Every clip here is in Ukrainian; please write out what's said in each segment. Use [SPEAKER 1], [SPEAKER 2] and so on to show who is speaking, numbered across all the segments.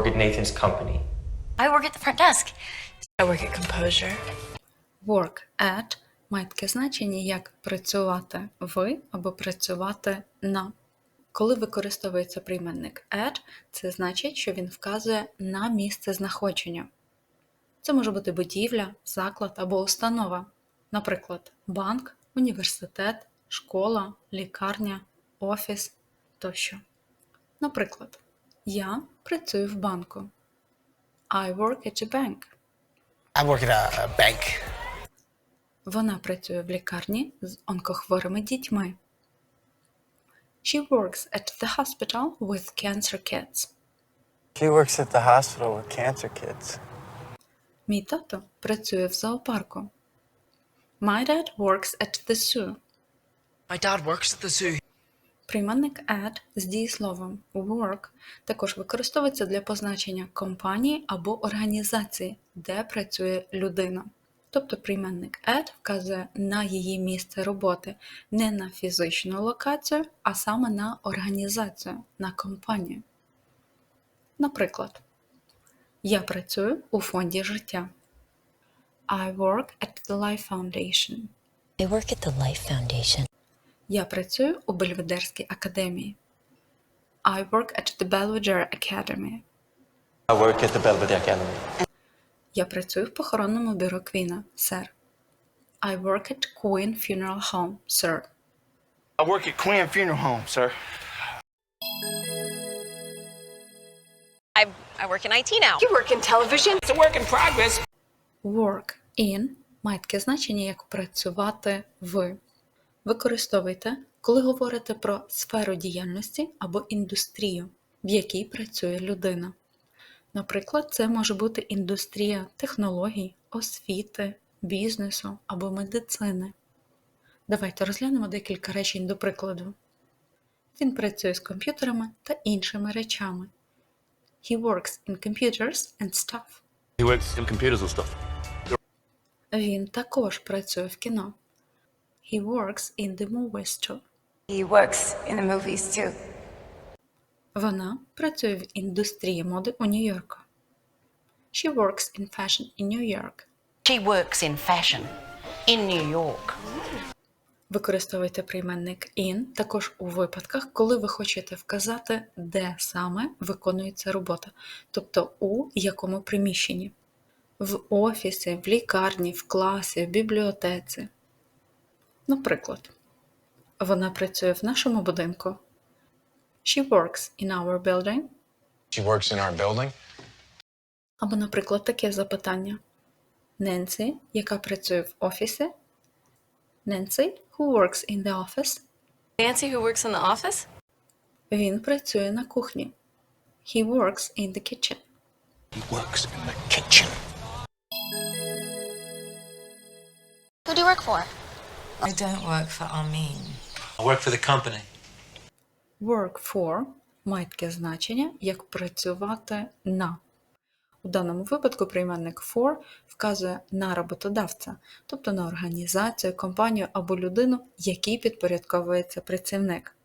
[SPEAKER 1] work at Nathan's company.
[SPEAKER 2] I work at the front desk.
[SPEAKER 3] I work at Composure.
[SPEAKER 4] Work at має таке значення як працювати в або працювати на. Коли використовується прийменник at, це значить, що він вказує на місце знаходження. Це може бути будівля, заклад або установа, наприклад, банк, університет, школа, лікарня, офіс тощо. Наприклад, я працюю в банку. I work at a bank.
[SPEAKER 5] I work at a, a bank.
[SPEAKER 4] Вона працює в лікарні з онкохворими дітьми. She works at the hospital with cancer kids.
[SPEAKER 6] She works at the hospital with cancer kids.
[SPEAKER 4] Мій тато працює в зоопарку. My dad works at the zoo.
[SPEAKER 5] My dad works at the zoo.
[SPEAKER 4] Прийменник at з дієсловом work також використовується для позначення компанії або організації, де працює людина. Тобто прийменник at вказує на її місце роботи, не на фізичну локацію, а саме на організацію, на компанію. Наприклад, я працюю у фонді життя. I work at the Life Foundation.
[SPEAKER 2] I work at the Life Foundation.
[SPEAKER 4] Я працюю у Бельведерській академії. I work at the Belvedere Academy.
[SPEAKER 1] I work at the Belvedere Academy.
[SPEAKER 4] Я працюю в похоронному бюро Квіна, сер. I work at Queen Funeral Home, sir.
[SPEAKER 7] I work at Quinn Funeral Home, sir.
[SPEAKER 8] I, I work in IT now.
[SPEAKER 3] You work in television?
[SPEAKER 7] It's a work in progress.
[SPEAKER 4] Work in має таке значення, як працювати в. Використовуйте, коли говорите про сферу діяльності або індустрію, в якій працює людина. Наприклад, це може бути індустрія технологій, освіти, бізнесу або медицини. Давайте розглянемо декілька речень до прикладу. Він працює з комп'ютерами та іншими речами. He works in computers and stuff.
[SPEAKER 9] He works in computers and stuff.
[SPEAKER 4] Він також працює в кіно. He works in the movies too.
[SPEAKER 3] He works in the movies too.
[SPEAKER 4] Вона працює в індустрії моди у Нью-Йорку. She works in fashion in New York.
[SPEAKER 2] She works in fashion in New York.
[SPEAKER 4] Використовуйте прийменник in також у випадках, коли ви хочете вказати, де саме виконується робота, тобто у якому приміщенні. В офісі, в лікарні, в класі, в бібліотеці. Наприклад, вона працює в нашому будинку. She works in our building.
[SPEAKER 10] She works in our building.
[SPEAKER 4] Або, наприклад, таке запитання. Ненсі, яка працює в офісі. Ненсі, who works in the office.
[SPEAKER 8] Nancy, who works in the office?
[SPEAKER 4] Він працює на кухні. He works in the kitchen.
[SPEAKER 5] He works in the kitchen.
[SPEAKER 2] Who do you work for?
[SPEAKER 3] I don't work for Armin.
[SPEAKER 9] I work for the company.
[SPEAKER 4] Work for має таке значення, як працювати на. У даному випадку прийменник for вказує на роботодавця, тобто на організацію, компанію або людину, якій підпорядковується працівник.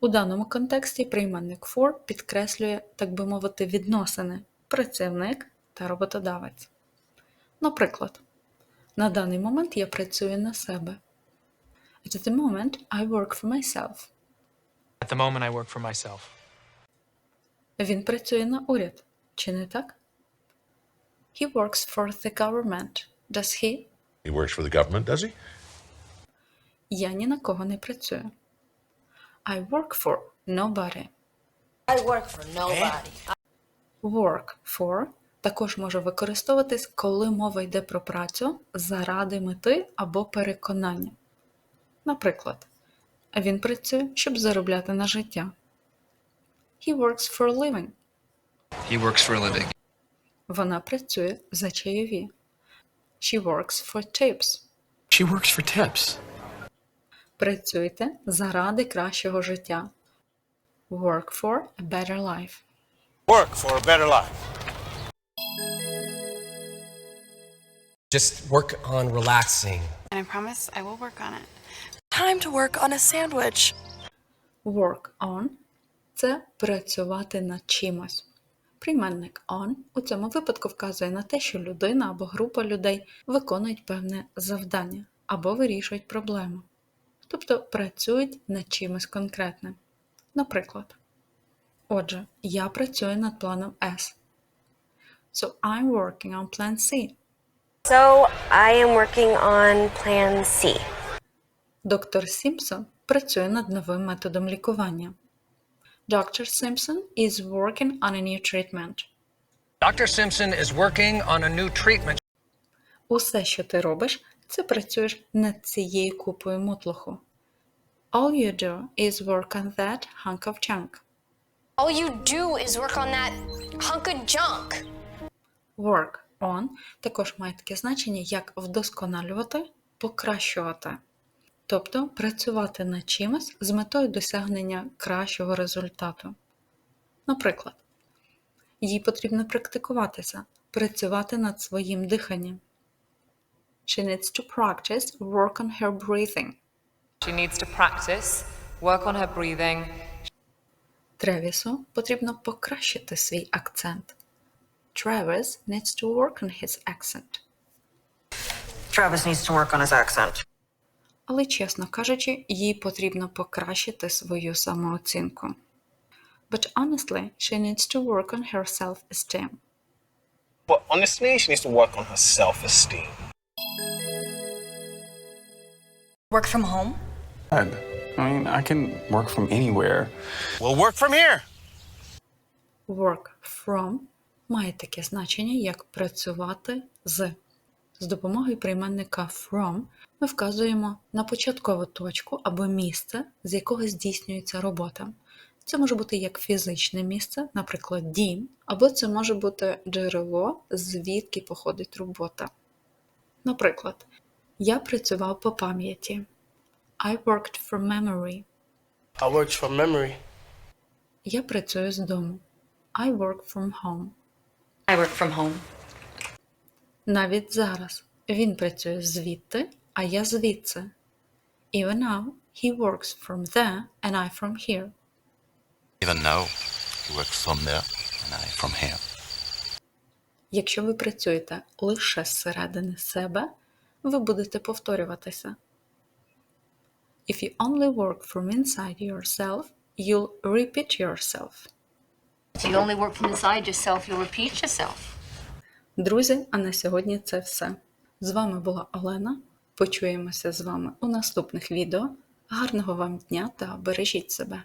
[SPEAKER 4] У даному контексті прийменник for підкреслює, так би мовити, відносини працівник та роботодавець. Наприклад, на даний момент я працюю на себе. At the moment I work for myself.
[SPEAKER 5] At the moment, I work for myself.
[SPEAKER 4] Він працює на уряд, чи не так? He works for the government. Does he?
[SPEAKER 9] He works for the government, does he?
[SPEAKER 4] Я ні на кого не працюю. I work for nobody.
[SPEAKER 2] I work for nobody.
[SPEAKER 4] Work for також може використовуватись, коли мова йде про працю заради мети або переконання. Наприклад, він працює, щоб заробляти на життя. He works for a living.
[SPEAKER 10] He works for a living.
[SPEAKER 4] Вона працює за чайові. She works for tips.
[SPEAKER 5] She works for tips.
[SPEAKER 4] Працюйте заради кращого життя. Work for a better life.
[SPEAKER 7] Work for a better life.
[SPEAKER 5] Just work on relaxing.
[SPEAKER 3] And I promise I will work on it. Time to work on a sandwich.
[SPEAKER 4] Work on – це працювати над чимось. Прийменник on у цьому випадку вказує на те, що людина або група людей виконують певне завдання або вирішують проблему, тобто працюють над чимось конкретним. Наприклад, отже, я працюю над планом S. So I'm working on plan C.
[SPEAKER 8] So I am working on Plan C.
[SPEAKER 4] Доктор Сімпсон працює над новим методом лікування. Dr. Simpson is working on a new treatment.
[SPEAKER 5] Dr. Simpson is working on a new treatment.
[SPEAKER 4] Усе, що ти робиш, це працюєш над цією купою мотлоху. All you do is work on that hunk of junk.
[SPEAKER 11] All you do is work on that hunk of junk.
[SPEAKER 4] Work on також має таке значення, як вдосконалювати, покращувати. Тобто працювати над чимось з метою досягнення кращого результату. Наприклад, їй потрібно практикуватися, працювати над своїм диханням. She needs to practice work on her breathing.
[SPEAKER 12] She needs to practice, work on her breathing.
[SPEAKER 4] Тревісу потрібно покращити свій акцент. Travis needs to work on his accent.
[SPEAKER 2] Travis needs to work on his accent.
[SPEAKER 4] Але, чесно кажучи, їй потрібно покращити свою самооцінку. But honestly, she needs to work on her self-esteem.
[SPEAKER 7] But honestly, she needs to work on her self-esteem.
[SPEAKER 3] Work from home?
[SPEAKER 6] I mean, I can work from anywhere.
[SPEAKER 7] We'll work from here.
[SPEAKER 4] Work from має таке значення, як працювати з. З допомогою прийменника from ми вказуємо на початкову точку або місце, з якого здійснюється робота. Це може бути як фізичне місце, наприклад, дім, або це може бути джерело, звідки походить робота. Наприклад, я працював по пам'яті. I worked from memory.
[SPEAKER 7] I worked from memory.
[SPEAKER 4] Я працюю з дому. I work from home.
[SPEAKER 2] I work from home.
[SPEAKER 4] Навіть зараз він працює звідти, а я звідси. Even now, he works from there and I from here.
[SPEAKER 9] Even now, he works from there and I from here.
[SPEAKER 4] Якщо ви працюєте лише зсередини себе, ви будете повторюватися. If you only work from inside yourself, you'll repeat yourself.
[SPEAKER 11] If you only work from inside yourself, you'll repeat yourself.
[SPEAKER 4] Друзі, а на сьогодні це все. З вами була Олена. Почуємося з вами у наступних відео. Гарного вам дня та бережіть себе!